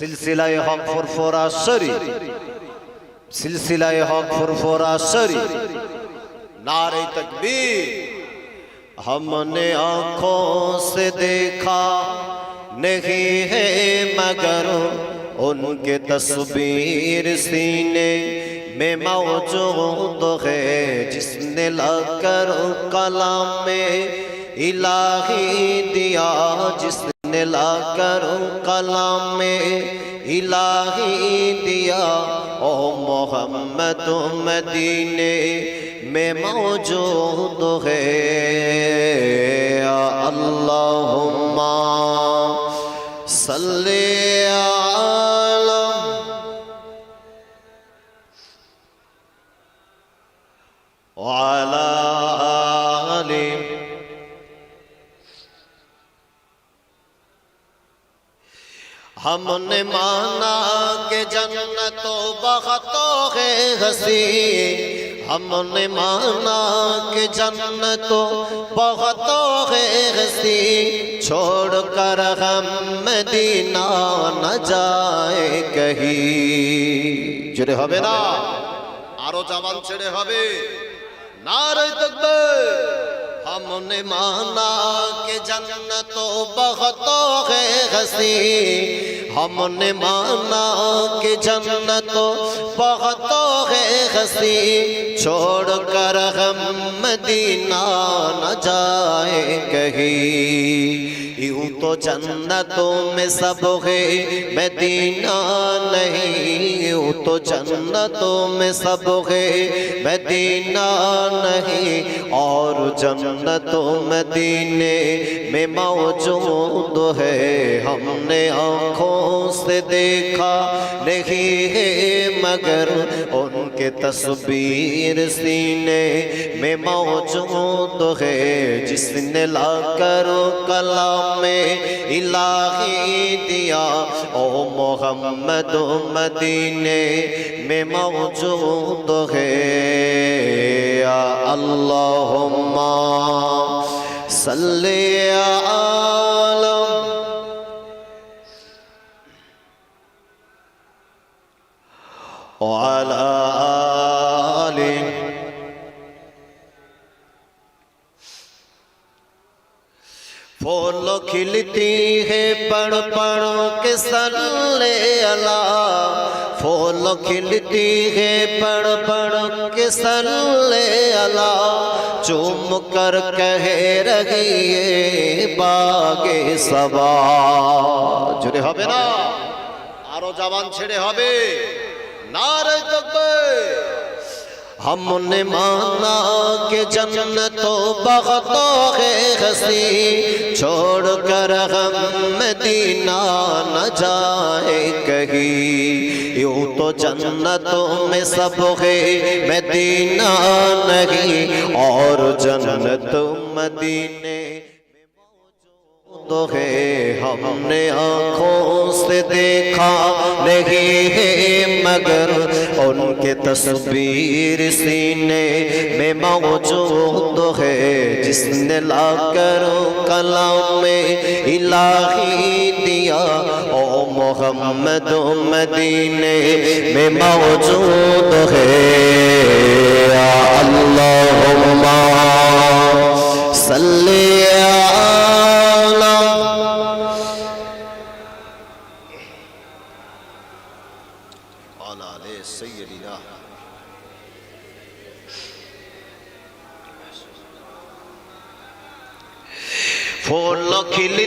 سلسلہ حق فرفورا سری سلسلہ حق فرفورا سری نعرے تکبیر ہم نے آنکھوں سے دیکھا نہیں ہے مگر ان کے تصویر سینے میں موجود ہے جس نے لگ کر کلام میں الہی دیا جس نے نلا کروں کلام میں الہی دیا، او محمد مدینے میں موجود ہے۔ اللہم صلی اللہ हमने माना के जन्नतों बहतों है हसी हमने माना के जन्नतों बहतों है हसी छोड़ कर हम मदीना न जाए कहीं জোরে হবে না আরো জবান ছেড়ে হবে নারে তকবীর امن مانا کہ جنت و بہت ہے ہنسی ہم نے مانا کہ جنت و بہت ہے ہنسی چھوڑ کر ہم مدینہ نہ جائے کہیں تو جنتوں میں سب ہے، مدینہ نہیں ہوں تو جنتوں میں سب ہے، مدینہ نہیں، اور جنت و مدینے میں موجود ہے۔ ہم نے آنکھوں سے دیکھا نہیں ہے، مگر ان کے تصویر سینے میں موجود ہے۔ جس نے لا کر کلام میں इलाही दिया ओ मोहम्मद मदीने में मौजूद है या अल्लाहुम्मा सल्ली अला खिलती है पढ़ पढ़ के सल्ले अला फूल खिलती है पढ़ पढ़ के सल्ले अला चुम कर कह रही है बागे सबा জুড়ে হবে না আরো জবান ছেড়ে হবে নারে তকবীর हमने माना कि जन्नतों बगतों है हसी छोड़ कर हम मदीना न जाए कहीं यूं तो जन्नतों में सब है मदीना नहीं और जन्नत मदीने تو ہے۔ ہم نے آنکھوں سے دیکھا نہیں ہے، مگر ان کے تصویر سینے میں موجود تو ہے۔ جس نے لا کر کلام میں الہی دیا، او محمد مدینے میں موجود ہے۔ یا اللہم صلی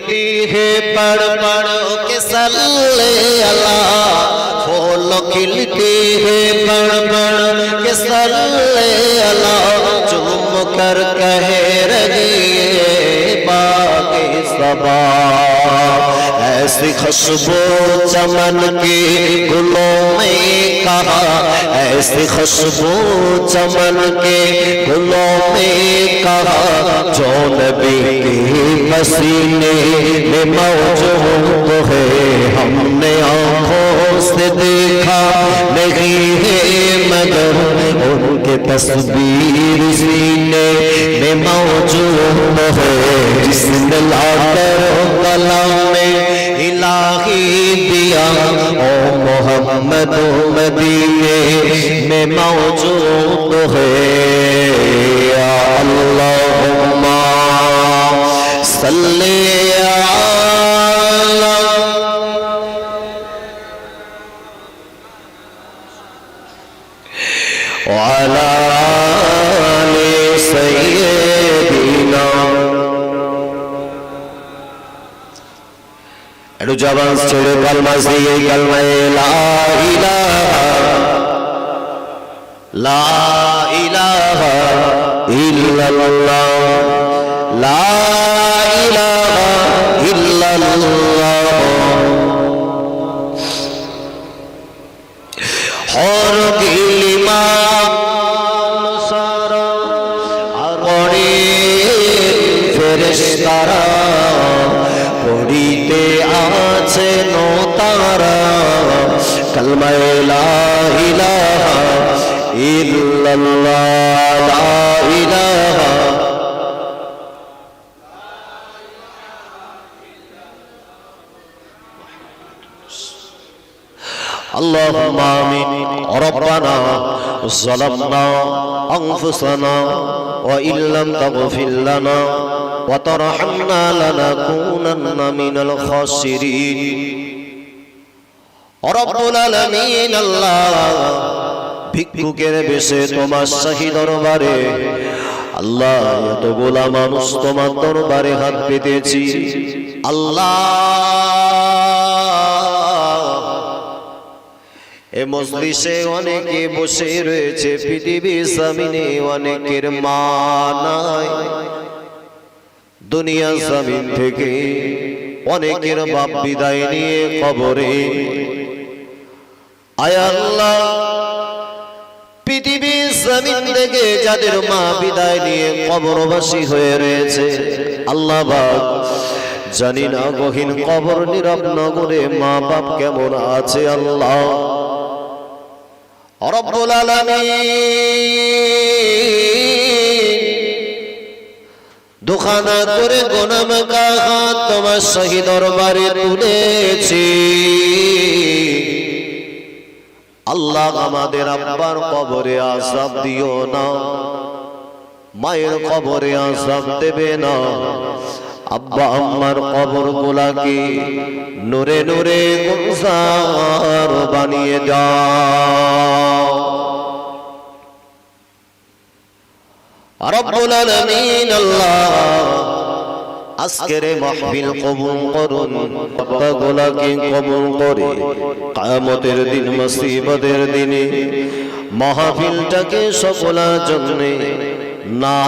ملتی ہے پڑھ بڑ کے سلے اللہ پھول کھلتی ہے پڑھ بڑ کے سلے اللہ۔ چھوم کر کہے رہی ہے باقی سبا۔ ایسی خوشبو چمن کی گلوں میں کہا۔ ایسی خوشبو چمن کی گلوں میں کہا۔ جو نبی کی پسینے میں موجود ہے۔ ہم نے آنکھوں سے دیکھا نہیں ہے، مگر ان کے تصویر سینے میں موجود ہے۔ جس نے لا کلام میں الہی دیا او محمد مدینے میں موجود ہے۔ یا اللہ صل على وعلى آل سيدنا. একটু জবান ছেড়ে কালমা সেই কালমায়, লা লা ইলাহা লা ফেরেশতারা পড়িতে আছে তারা কালমায় ইল্লাল্লাহ اللهم آمين ربنا ظلمنا أنفسنا وإن لم تغفر لنا وترحمنا لنكونن من الخاسرين رب العالمين الله ভিক্ষুকের বেশে তোমার শাহী দরবারে আল্লাহ এতগুলা মানুষ তোমার দরবারে হাত পেতেছি আল্লাহ এ মজলিসে অনেকে বসে রয়েছে পৃথিবী জামিনে অনেকের মা নাই। দুনিয়া জামিন থেকে অনেকের বাপ বিদায় নিয়ে কবরে। আল্লাহ পৃথিবী জমিন থেকে যাদের মা বিদায় নিয়ে কবরবাসী হয়ে রয়েছে, আল্লাহ জানি না গহীন কবর নীরব নগরে মা বাপ কেমন আছে আল্লাহ। দোকানা করে গোনামাকা হাত তোমার শহীদ দরবারে তুলেছি। আল্লাহ আমাদের আব্বার কবরে আসাব দিও না। মায়ের কবরে আসাব দেবে না। আব্বা আম্মার কবর গুলাকে নূরে নূরে গুলজার বানিয়ে দাও। রব্বুল আলামিন আল্লাহ আজকের মাহফিল কবুল করুন। গুলাকে কবুল করে কিয়ামতের দিন, মুসিবতের দিনে মাহফিলটাকে সকলের জন্য না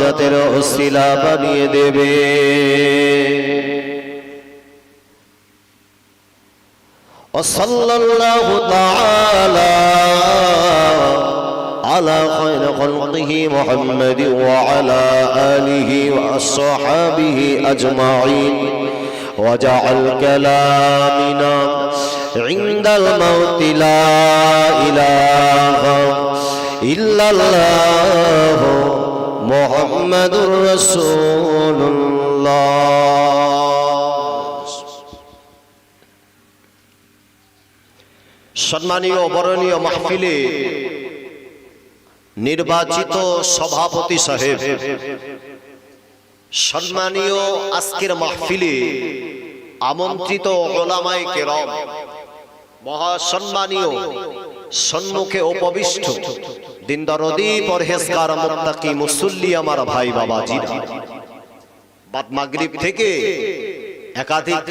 জাতের ওসিলা বানিয়ে দেবে وصلى الله تعالى على خير خلقه محمد وعلى آله وأصحابه أجمعين وجعل كلامنا عند الموت لا إله ইল্লাল্লাহ মুহাম্মাদুর রাসূলুল্লাহ। সম্মানীয় বরণীয় মাহফিলে নির্বাচিত সভাপতি সাহেব, সম্মানীয় আজকের মাহফিলে আমন্ত্রিত ওলামায়ে কেরম, মহাসম্মানীয় সম্মুখে অপবিষ্ট। দিন দরদি পরহেজগার, মুত্তাকি, মুসল্লি আমার ভাই বাবা জি বাদ মাগরিব থেকে একাধিক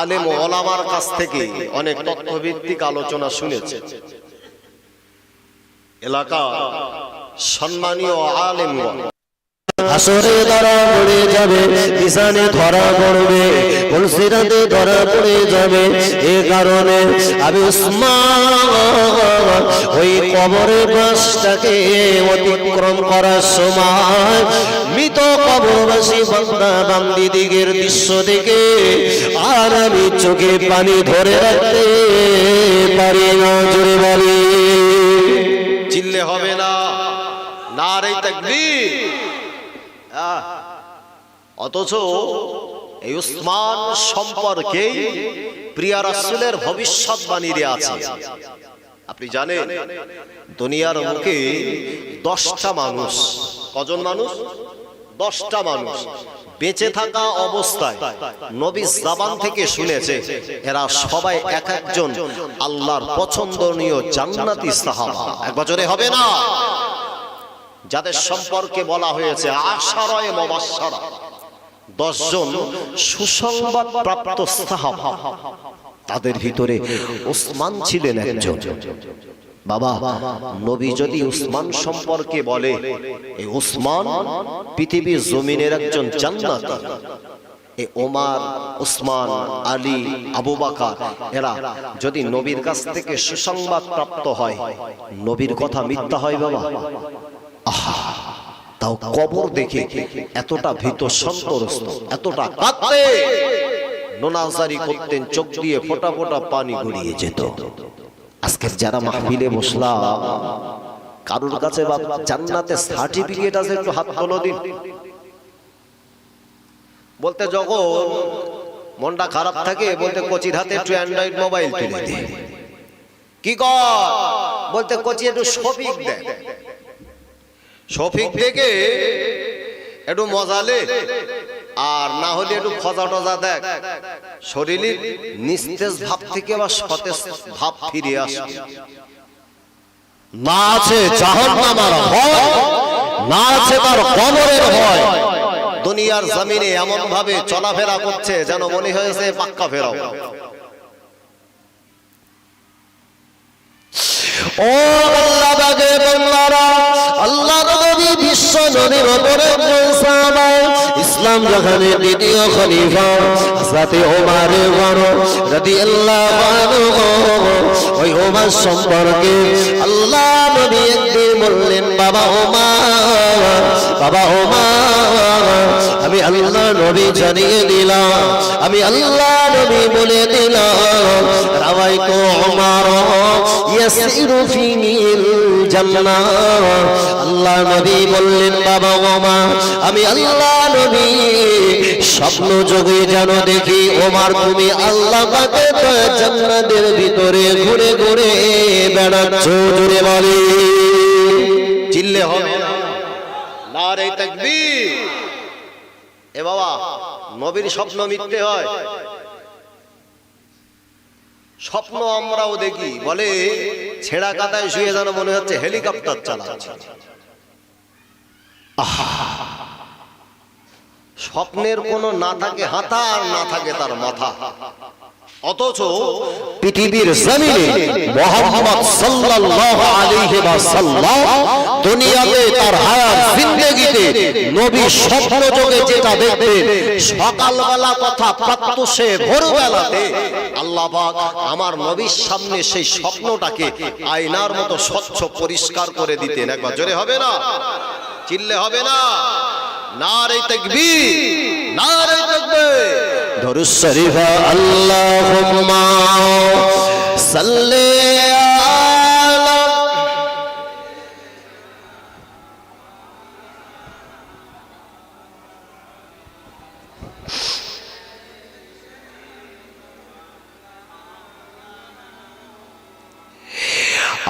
আলেম ওলামার কাছ থেকে অনেক তথ্যভিত্তিক আলোচনা শুনেছে। এলাকা সম্মানীয় আলেমগণ। আসরে ধরা পড়ে যাবে কিষানে ধরা পড়বে ফুলসিরাতে ধরা পড়ে যাবে। এ কারণে আমি ওই কবরের বাসটাকে অতিক্রম করার সময় মৃত কবরবাসী বান্দা বান্দি দিকের দৃশ্য দেখে আর আমি চোখে পানি ধরে রাখতে পারি না জোরে বলি। চিল্লে হবে না। নারে তাকবীর। আহ, অথচ এই উসমান সম্পর্কে প্রিয়া রাসূলের ভবিষ্যৎবাণী আছে। আপনি জানেন, দুনিয়ার মুখে দশটা মানুষ। কজন মানুষ? দশটা মানুষ। বেঁচে থাকা অবস্থায় নবী জাবান থেকে শুনেছে, এরা সবাই এক একজন আল্লাহর পছন্দনীয় জান্নাতি সাহাবা। এক বছরে হবে না? যাদের সম্পর্কে বলা হয়েছে আশারয় মবাসারা দশজন সুসংবাদ প্রাপ্ত সাহাবা। তাদের ভিতরে ওসমান ছিলেন একজন। বাবা নবী যদি উসমান সম্পর্কে বলে এই উসমান পৃথিবীর জমিনের একজন জান্নাতি। এ ওমার উসমান আলী আবু বাকার এরা যদি নবীর কাছ থেকে সুসংবাদ প্রাপ্ত হয় নবীর কথা মিথ্যা হয় বাবা। তাও কবর দেখে এতটা ভীত সন্তরস্ত, এতটা কাঁদতে নোনাজারি করতেন, চোখ দিয়ে ফোটা ফোটা পানি গড়িয়ে যেত। আজকের যারা মাহফিলে বসলাম, কারোর কাছে বা জান্নাতে সার্টিফিকেট আছে একটু হাত তোলো দিন। বলতে যখন মনটা খারাপ থাকে, বলতে কচির হাতে একটু অ্যান্ড্রয়েড মোবাইল তুলে দে। কি কর? বলতে কচি একটু শফিক দেয়। শফিক দেখে একটু মজালে আর না হলে একটু খজা টজা দেখ। শরীরের নিস্তেজ ভাব থেকে বা সতেজ ভাব ফিরে আসে। না আছে জাহান্নামার ভয়। না আছে তার কবরের ভয়। দুনিয়ার জমিনে এমন ভাবে চলাফেরা করছে যেন মনে হয়েছে পাক্কা ফেরাও। ও আল্লাহ বাগে বান্দারা আল্লাহ বিশ্ব নবীর উপরে সাহাবা ইসলাম যখন দ্বিতীয় খলিফা, হযরতে ওমর ফারুক রাদিয়াল্লাহু আনহু। ওই ওমর সম্পর্কে আল্লাহ নবী একদিন বললেন, বাবা ওমর বাবা ওমর, আমি আল্লাহ নবী জানিয়ে দিলাম, আমি আল্লাহ নবী বলে দিলাম রাওয়াইতু ওমর ইয়াসিরু ফিল জান্নাহ। আল্লাহ নবী বললেন, বাবা ওমর আমি আল্লাহ নবী। স্বপ্ন যোগে যেন দেখি, ওমর তুমি আল্লাহ পাকে ভিতরে ঘুরে ঘুরে বেড়াচ্ছ জুড়ে বলি। চিল্লে হবে না। রে তাকবীর। এ বাবা, নবীর স্বপ্ন মিথ্যে হয়। স্বপ্ন আমরাও দেখি, বলে ছেঁড়া কাতায় শুয়ে যেন মনে হচ্ছে হেলিকপ্টার চালাচ্ছে! স্বপ্নের কোনো না থাকে হাতা আর না থাকে তার মাথা অথচ পৃথিবীর জমিনে মোহাম্মদ সাল্লাল্লাহু আলাইহি ওয়াসাল্লাম দুনিয়াতে তার হায়াত নবী স্বপ্ন যোগে যেটা দেখতেন সকালবেলা তথা প্রাত্যসে ভোরবেলাতে, আল্লাহ পাক আমার নবীর সামনে সেই স্বপ্নটাকে আয়নার মতো স্বচ্ছ পরিষ্কার করে দিতেন। একবার জোরে হবে না? চিল্লে হবে না? না রে তাকবীর, নারে তাকবীর। দরুদ শরীফ আল্লাহুম্মা সাল্লি আলা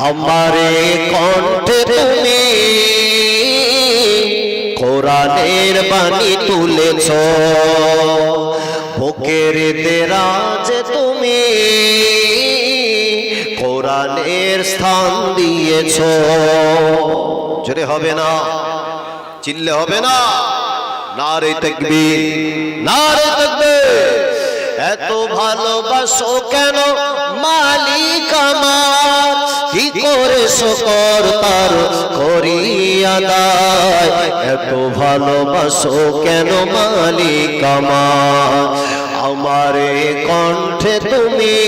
আমারে কণ্ঠে তুমি কোরআনের বাণী তুলেছ। বুকের দেরাজ তুমি কোরআনের স্থান দিয়েছ। জোরে হবে না, চিল্লে হবে না। না রে তাকবীর না রে তাকবীর। এত ভালোবাসো কেন মালিক আমার? কি করে শকর তার করিয়া দায় এত ভালোবাসো কেন মালিক আমার? আমারে কণ্ঠে তুমি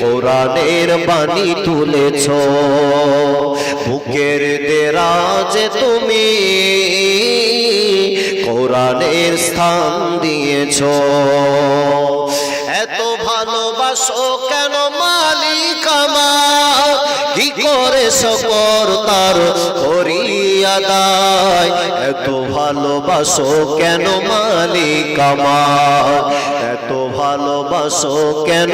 কোরআনের বাণী তুলেছ, বুকের দেরাজে তুমি কোরআনের স্থান দিয়েছ। এত ভালোবাসো কেন মালিক আমার? কি করে সকর তার করিয়া দায় এত এত ভালোবাসো কেন মালিক আমার? এত ভালোবাসো কেন